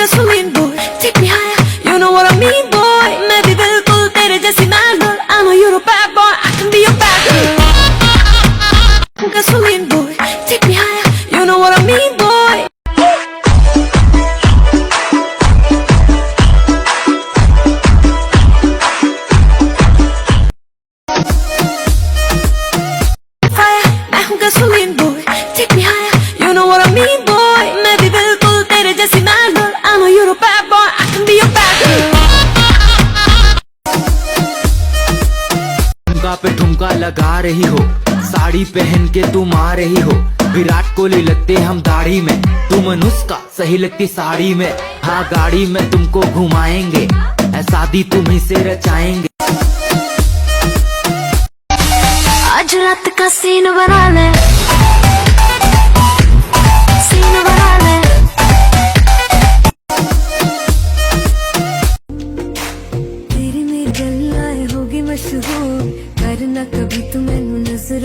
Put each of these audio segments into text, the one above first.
the swimming Durga पे ठुमका लगा रही हो, साड़ी पहन के तुम आ रही हो। विराट कोहली लगते हम दाढ़ी में, तुम अनुष्का सही लगती साड़ी में। हाँ गाड़ी में तुमको घुमाएँगे शादी तुम्ही से रचाएँगे। आज रात का सीन बना ले।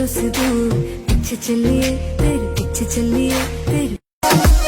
से दूर पीछे चलिए तेरे पीछे चलिए तेरे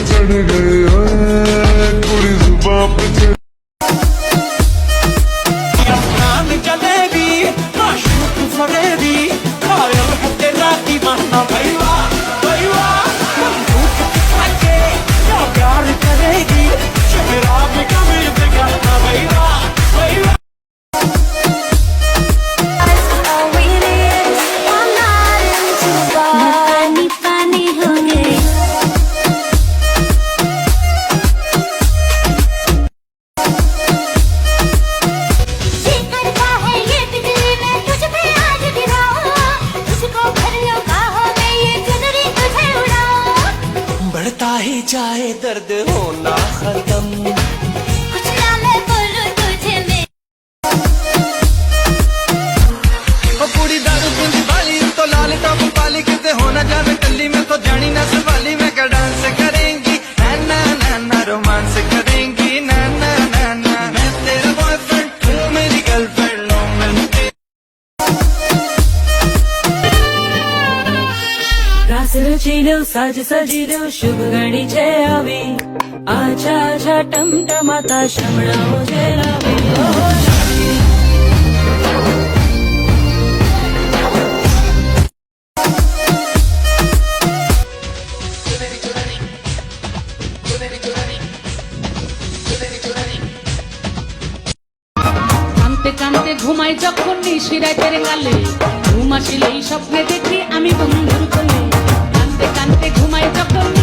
ਚੜ ਗਏ ਓਏ ਕੁੜੀ ਜ਼ੁਬਾਨ ਪੇ मिटता ही जाए दर्द होना खत्म ਵਾਲੀ ਕਿਤੇ ਹੋ ਨਾ ਜਾਵੇ ਕੱਲੀ ਮੈਂ ਤੋਂ ਜਾਣੀ ਨਾ ਸਵਾਲੀ ਮੈਂ ਕਾ ਡਾਂਸ રાસ રચી દઉં સાજ સજી દઉં શુભ ઘડી છે આવી આછા આછા ટમટમાતા શમણાઓ છે રાવી কানতে ঘুমাই যখন নিশিরাতের গালে। ঘুম আসিলেই স্বপ্নে দেখি আমি বন্ধুর কোলে। কানতে কানতে ঘুমায় যখন